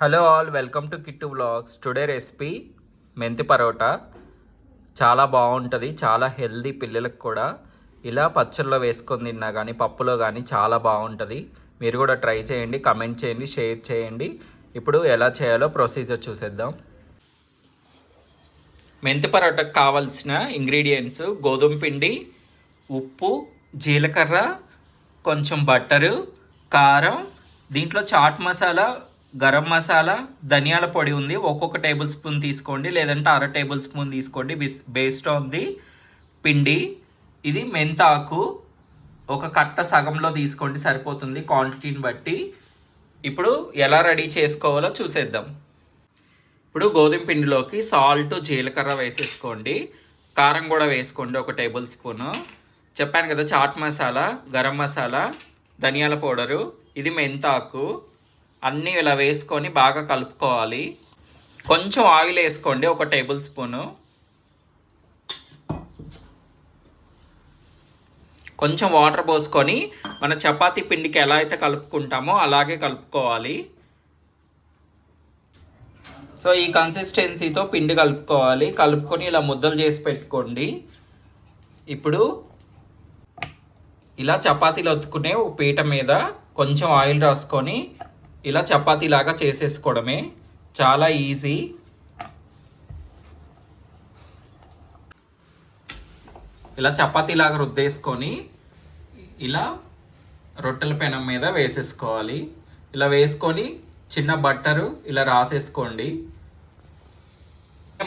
Hello all welcome to Kittu vlogs today recipe methi paratha. చాలా బాగుంటుంది చాలా healthy పిల్లలకు కూడా. ఇలా పచ్చళ్ళలో వేసుకొని తిన్నా కానీ పప్పులో కానీ చాలా బాగుంటుంది. మీరు కూడా ట్రై చేయండి కమెంట్ చేయండి షేర్ చేయండి. ఇప్పుడు ఎలా చేయాలో ప్రొసీజర్ చూసేద్దాం. మెంతి పరోటాకు కావాల్సిన ఇంగ్రీడియంట్స్ గోధుమ పిండి ఉప్పు జీలకర్ర కొంచెం బట్టరు కారం దీంట్లో చాట్ మసాలా గరం మసాలా ధనియాల పొడి ఉంది. ఒక్కొక్క టేబుల్ స్పూన్ తీసుకోండి. లేదంటే అర టేబుల్ స్పూన్ తీసుకోండి. బేస్డ్ ఆన్ ది పిండి. ఇది మెంతాకు ఒక కట్ట సగంలో తీసుకోండి. సరిపోతుంది క్వాంటిటీని బట్టి. ఇప్పుడు ఎలా రెడీ చేసుకోవాలో చూసేద్దాం. ఇప్పుడు గోధుమ పిండిలోకి సాల్ట్ జీలకర్ర వేసేసుకోండి. కారం కూడా వేసుకోండి ఒక టేబుల్ స్పూను. చెప్పాను కదా చాట్ మసాలా గరం మసాలా ధనియాల పౌడరు. ఇది మెంతాకు. అన్నీ ఇలా వేసుకొని బాగా కలుపుకోవాలి. కొంచెం ఆయిల్ వేసుకోండి ఒక టేబుల్ స్పూను. కొంచెం వాటర్ పోసుకొని మన చపాతీ పిండికి ఎలా అయితే కలుపుకుంటామో అలాగే కలుపుకోవాలి. సో ఈ కన్సిస్టెన్సీతో పిండి కలుపుకోవాలి. కలుపుకొని ఇలా ముద్దలు చేసి పెట్టుకోండి. ఇప్పుడు ఇలా చపాతీలు ఒత్తుకునే ఒక పీట మీద కొంచెం ఆయిల్ రాసుకొని ఇలా చపాతీలాగా చేసేసుకోవడమే చాలా ఈజీ. ఇలా చపాతీలాగా రుద్దేసుకొని ఇలా రొట్టెల పెనం మీద వేసేసుకోవాలి. ఇలా వేసుకొని చిన్న బట్టరు ఇలా రాసేసుకోండి.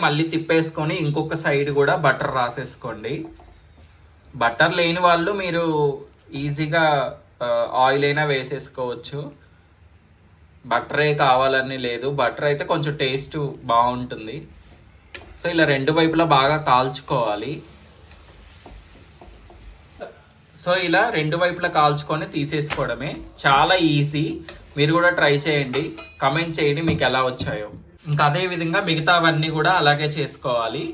మళ్ళీ తిప్పేసుకొని ఇంకొక సైడ్ కూడా బటర్ రాసేసుకోండి. బటర్ లేని వాళ్ళు మీరు ఈజీగా ఆయిల్ అయినా వేసేసుకోవచ్చు. బటరే కావాలని లేదు. బటర్ అయితే కొంచెం టేస్ట్ బాగుంటుంది. సో ఇలా రెండు వైపులా బాగా కాల్చుకోవాలి. సో ఇలా రెండు వైపులా కాల్చుకొని తీసేసుకోవడమే చాలా ఈజీ. మీరు కూడా ట్రై చేయండి. కమెంట్ చేయండి మీకు ఎలా వచ్చాయో. ఇంకా అదే విధంగా మిగతావన్నీ కూడా అలాగే చేసుకోవాలి.